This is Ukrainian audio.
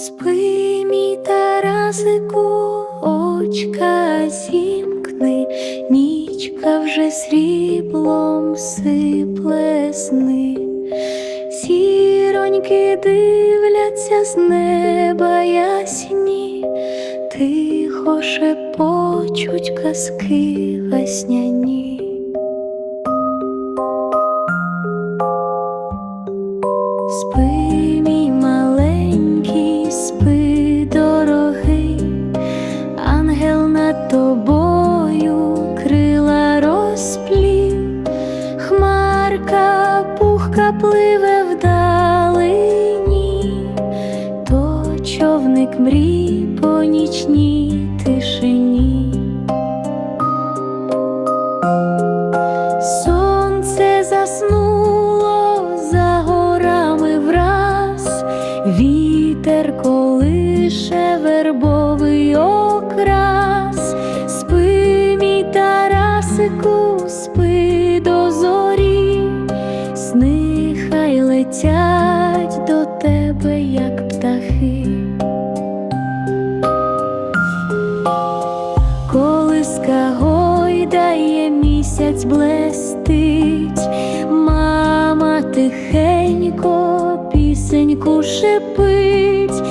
Спи, мій Тарасику, очка зімкни, нічка вже сріблом сипле сни. Сіроньки дивляться з неба ясні, тихо шепочуть казки весняні. Спи, хмарка пливе вдалині, то човник мрій по нічній тишині. Сонце заснуло за горами враз, вітер колише вербовий окрас, спи, мій Тарасику, спи сни хай летять до тебе, як птахи. Колиска гойдає, місяць блестить, мама тихенько пісеньку шепить.